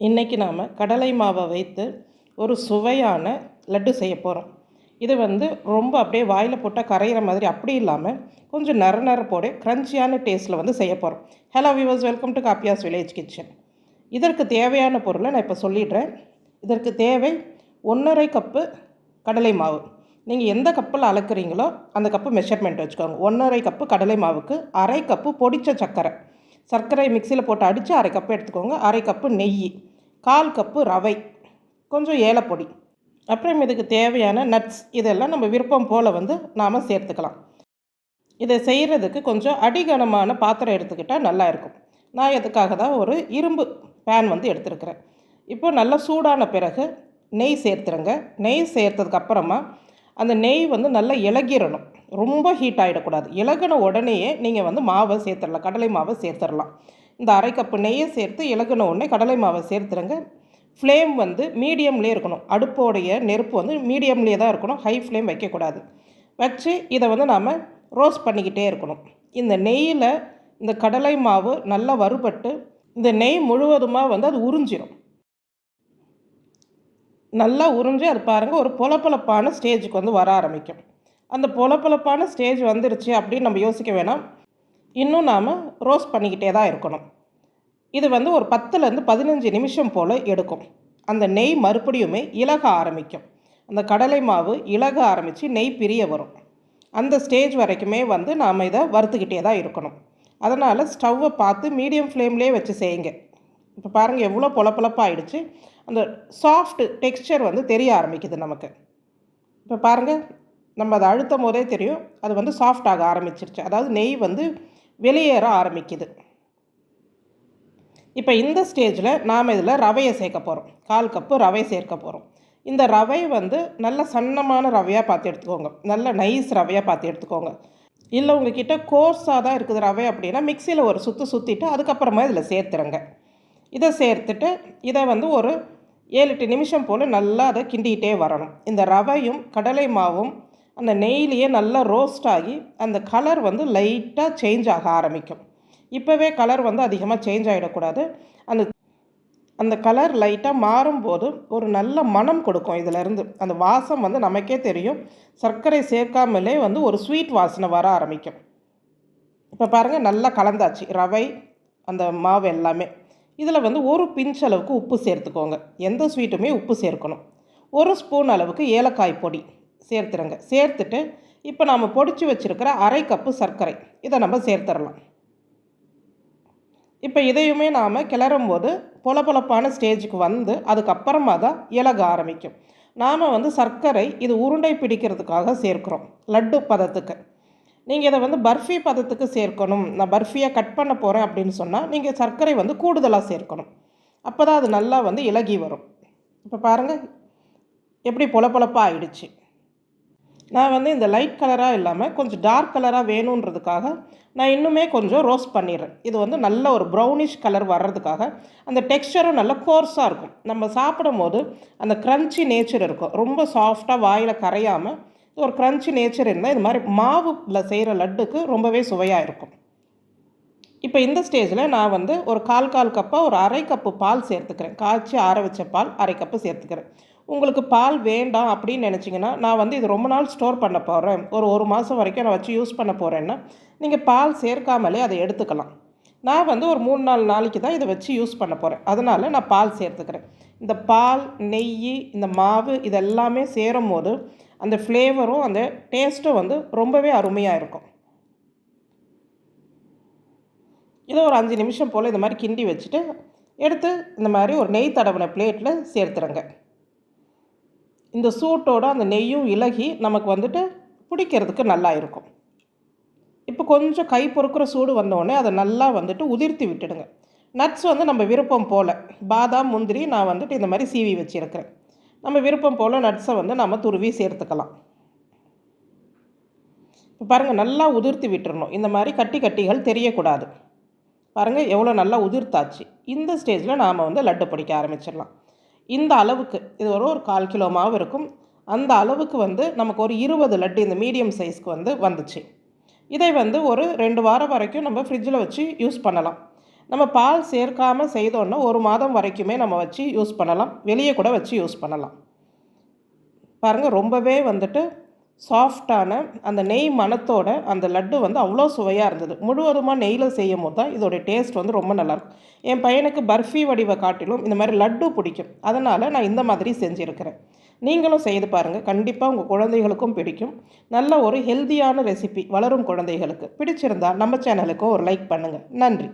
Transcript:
இன்றைக்கி நாம் கடலை மாவை வைத்து ஒரு சுவையான லட்டு செய்ய போகிறோம் இது வந்து ரொம்ப அப்படியே வாயில் போட்டால் கரையிற மாதிரி அப்படி இல்லாமல் கொஞ்சம் நர நரப்போட க்ரன்ச்சியான டேஸ்ட்டில் வந்து செய்ய போகிறோம் hello viewers welcome to Kappiyas village kitchen இதற்கு தேவையான பொருளை நான் இப்போ சொல்லிடுறேன். இதற்கு தேவை ஒன்றரை கப்பு கடலை மாவு. நீங்கள் எந்த கப்பில் அளக்குறீங்களோ அந்த கப்பு மெஷர்மெண்ட் வச்சுக்கோங்க. ஒன்றரை கப்பு கடலை மாவுக்கு அரை கப்பு பொடித்த சர்க்கரை. சர்க்கரை மிக்சியில் போட்டு அடித்து அரை கப்பு எடுத்துக்கோங்க. அரை கப்பு நெய். கால் கப்பு ரவை கொஞ்சம் ஏலப்பொடி அப்புறம் இதுக்கு தேவையான நட்ஸ் இதெல்லாம் நம்ம விருப்பம் போல் வந்து நாம் சேர்த்துக்கலாம். இதை செய்கிறதுக்கு கொஞ்சம் அடிகனமான பாத்திரம் எடுத்துக்கிட்டால் நல்லா இருக்கும். நான் இதுக்காக தான் ஒரு இரும்பு பேன் வந்து எடுத்துருக்கிறேன். இப்போ நல்லா சூடான பிறகு நெய் சேர்த்துருங்க. நெய் சேர்த்ததுக்கப்புறமா அந்த நெய் வந்து நல்லா இலகிடணும் ரொம்ப ஹீட் ஆகிடக்கூடாது இலகின உடனேயே நீங்கள் வந்து மாவை சேர்த்துடலாம். கடலை மாவை சேர்த்துடலாம். இந்த அரை கப்பு நெய்யை சேர்த்து இலகுன உடனே கடலை மாவை சேர்த்துருங்க ஃப்ளேம் வந்து மீடியம்லேயே இருக்கணும். அடுப்போடைய நெருப்பு வந்து மீடியம்லேயே தான் இருக்கணும். ஹை ஃப்ளேம் வைக்கக்கூடாது. வச்சு இதை வந்து நாம் ரோஸ்ட் பண்ணிக்கிட்டே இருக்கணும். இந்த நெய்யில் இந்த கடலை மாவு நல்லா வறுபட்டு இந்த நெய் முழுவதுமாக வந்து அது உறிஞ்சிடும் நல்லா உறிஞ்சி அது பாருங்கள் ஒரு பொலப்பொலப்பான ஸ்டேஜுக்கு வந்து வர ஆரம்பிக்கும். அந்த பொலப்பொலப்பான ஸ்டேஜ் வந்துருச்சு அப்படின்னு நம்ம யோசிக்க வேணாம். இன்னும் நாம் ரோஸ்ட் பண்ணிக்கிட்டே தான் இருக்கணும். இது வந்து ஒரு பத்துலேருந்து பதினஞ்சு நிமிஷம் போல் எடுக்கும். அந்த நெய் மறுபடியுமே இலக ஆரம்பிக்கும். அந்த கடலை மாவு இலக ஆரம்பித்து நெய் பிரிய வரும். அந்த ஸ்டேஜ் வரைக்குமே வந்து நாம் இதை வறுத்துக்கிட்டே தான் இருக்கணும். அதனால் ஸ்டவ்வை பார்த்து மீடியம் ஃப்ளேம்லேயே வச்சு செய்யுங்க. இப்போ பாருங்கள் எவ்வளோ பொலப்பொலப்பாகிடுச்சு அந்த சாஃப்ட் டெக்ஸ்சர் வந்து தெரிய ஆரம்பிக்குது நமக்கு. இப்போ பாருங்கள் நம்ம அதை அழுத்தும் போதே தெரியும். அது வந்து சாஃப்ட் ஆக ஆரம்பிச்சிருச்சு. அதாவது நெய் வந்து வெளியேற ஆரம்பிக்குது. இப்போ இந்த ஸ்டேஜில் நாம் இதில் ரவையை சேர்க்க போகிறோம் கால் கப்பு ரவை சேர்க்க போகிறோம் இந்த ரவை வந்து நல்ல சன்னமான ரவையாக பார்த்து எடுத்துக்கோங்க. நல்ல நைஸ் ரவையாக பார்த்து எடுத்துக்கோங்க. இல்லை உங்ககிட்ட கோர்ஸாக தான் இருக்குது ரவை அப்படின்னா மிக்சியில் ஒரு சுற்று சுற்றிட்டு அதுக்கப்புறமா இதில் சேர்த்துருங்க. இதை சேர்த்துட்டு இதை வந்து ஒரு ஏழு எட்டு நிமிஷம் போல் நல்லா அதை கிண்டிகிட்டே வரணும். இந்த ரவையும் கடலை மாவும் அந்த நெய்லேயே நல்லா ரோஸ்ட் ஆகி அந்த கலர் வந்து லைட்டாக சேஞ்ச் ஆக ஆரம்பிக்கும். இப்போவே கலர் வந்து அதிகமாக சேஞ்ச் ஆகிடக்கூடாது அந்த அந்த கலர் லைட்டாக மாறும்போது ஒரு நல்ல மனம் கொடுக்கும் இதிலேருந்து. அந்த வாசம் வந்து நமக்கே தெரியும். சர்க்கரை சேர்க்காமலே வந்து ஒரு ஸ்வீட் வாசனை வர ஆரம்பிக்கும். இப்போ பாருங்கள் நல்லா கலந்தாச்சு. ரவை அந்த மாவு எல்லாமே. இதில் வந்து ஒரு பிஞ்ச் அளவுக்கு உப்பு சேர்த்துக்கோங்க. எந்த ஸ்வீட்டுமே உப்பு சேர்க்கணும். ஒரு ஸ்பூன் அளவுக்கு ஏலக்காய் பொடி. சேர்த்துருங்க. சேர்த்துட்டு இப்போ நாம் பொடிச்சு வச்சுருக்கிற அரை கப்பு சர்க்கரை. இதை நம்ம சேர்த்துடலாம் இப்போ இதையுமே நாம் கிளறும் போது பொலப்பொலப்பான ஸ்டேஜுக்கு வந்து அதுக்கப்புறமா தான் இலக ஆரம்பிக்கும். நாம் வந்து சர்க்கரை இது உருண்டை பிடிக்கிறதுக்காக சேர்க்குறோம். லட்டு பதத்துக்கு. நீங்கள் இதை வந்து பர்ஃபி பதத்துக்கு சேர்க்கணும். நான் பர்ஃபியாக கட் பண்ண போகிறேன் அப்படின்னு சொன்னால் நீங்கள் சர்க்கரை வந்து கூடுதலாக சேர்க்கணும். அப்போ தான் அது நல்லா வந்து இலகி வரும். இப்போ பாருங்கள் எப்படி பொலப்பொலப்பாக ஆயிடுச்சு. நான் வந்து இந்த லைட் கலராக இல்லாமல் கொஞ்சம் டார்க் கலராக வேணுன்றதுக்காக நான் இன்னுமே கொஞ்சம் ரோஸ்ட் பண்ணிடுறேன். இது வந்து நல்ல ஒரு ப்ரௌனிஷ் கலர் வர்றதுக்காக. அந்த டெக்ஸ்டரும் நல்ல கோர்ஸாக இருக்கும். நம்ம சாப்பிடும் போது அந்த க்ரன்ச்சி நேச்சர் இருக்கும். ரொம்ப சாஃப்டாக வாயில் கரையாமல் ஒரு க்ரன்ச்சி நேச்சர் இருந்தால் இது மாதிரி மாவில் செய்கிற லட்டுக்கு ரொம்பவே சுவையாக இருக்கும். இப்போ இந்த ஸ்டேஜில் நான் வந்து ஒரு கால் கால் கப்பாக ஒரு அரை கப்பு பால் சேர்த்துக்கிறேன். காய்ச்சி ஆற வச்ச பால் அரை கப்பு சேர்த்துக்கிறேன். உங்களுக்கு பால் வேண்டாம் அப்படின்னு நினச்சிங்கன்னா நான் வந்து இது ரொம்ப நாள் ஸ்டோர் பண்ண போகிறேன் ஒரு ஒரு மாதம் வரைக்கும் நான் வச்சு யூஸ் பண்ண போகிறேன்னா நீங்கள் பால் சேர்க்காமலே அதை எடுத்துக்கலாம். நான் வந்து ஒரு மூணு நாலு நாளைக்கு தான் இதை வச்சு யூஸ் பண்ண போகிறேன் அதனால் நான் பால் சேர்த்துக்கிறேன். இந்த பால் நெய் இந்த மாவு இதெல்லாமே சேரும் போது அந்த ஃப்ளேவரும் அந்த டேஸ்ட்டும் வந்து ரொம்பவே அருமையாக இருக்கும். இதை ஒரு அஞ்சு நிமிஷம் போல் இந்த மாதிரி கிண்டி வச்சுட்டு எடுத்து இந்த மாதிரி ஒரு நெய் தடவின பிளேட்டில் சேர்த்துருங்க. இந்த சூட்டோட அந்த நெய்யும் இலகி நமக்கு வந்துட்டு பிடிக்கிறதுக்கு நல்லா இருக்கும். இப்போ கொஞ்சம் கை பொறுக்கிற சூடு வந்தோடனே அதை நல்லா வந்துட்டு உதிர்த்தி விட்டுடுங்க. நட்ஸ் வந்து நம்ம விருப்பம் போல் பாதாம் முந்திரி நான் வந்துட்டு இந்த மாதிரி சீவி வச்சுருக்கிறேன். நம்ம விருப்பம் போல் நட்ஸை வந்து நம்ம துருவி சேர்த்துக்கலாம். இப்போ பாருங்கள் நல்லா உதிர்த்தி விட்டுறணும். இந்த மாதிரி கட்டி கட்டிகள் தெரியக்கூடாது. பாருங்கள் எவ்வளோ நல்லா உதிர்த்தாச்சு. இந்த ஸ்டேஜில் நாம் வந்து லட்டு பிடிக்க ஆரம்பிச்சிடலாம். இந்த அளவுக்கு இது ஒரு ஒரு கால் கிலோ மாவு இருக்கும். அந்த அளவுக்கு வந்து நமக்கு ஒரு இருபது லட்டு இந்த மீடியம் சைஸ்க்கு வந்து வந்துச்சு. இதை வந்து ஒரு ரெண்டு வாரம் வரைக்கும் நம்ம ஃப்ரிட்ஜில் வச்சு யூஸ் பண்ணலாம். நம்ம பால் சேர்க்காமல் செய்தோன்னா ஒரு மாதம் வரைக்குமே நம்ம வச்சு யூஸ் பண்ணலாம். வெளியே கூட வச்சு யூஸ் பண்ணலாம். பாருங்கள் ரொம்பவே வந்துட்டு சாஃப்டான அந்த நெய் மணத்தோட அந்த லட்டு வந்து அவ்வளோ சுவையாக இருந்தது. முழுவதுமாக நெய்யில் செய்யும் போது தான் இதோடைய டேஸ்ட் வந்து ரொம்ப நல்லாயிருக்கும் என் பையனுக்கு பர்ஃபி வடிவை காட்டிலும் இந்த மாதிரி லட்டு பிடிக்கும். அதனால் நான் இந்த மாதிரி செஞ்சுருக்கிறேன். நீங்களும் செய்து பாருங்கள் கண்டிப்பாக உங்கள் குழந்தைகளுக்கும் பிடிக்கும். நல்ல ஒரு ஹெல்த்தியான ரெசிபி வளரும் குழந்தைகளுக்கு. பிடிச்சிருந்தால் நம்ம சேனலுக்கும் ஒரு லைக் பண்ணுங்கள் நன்றி.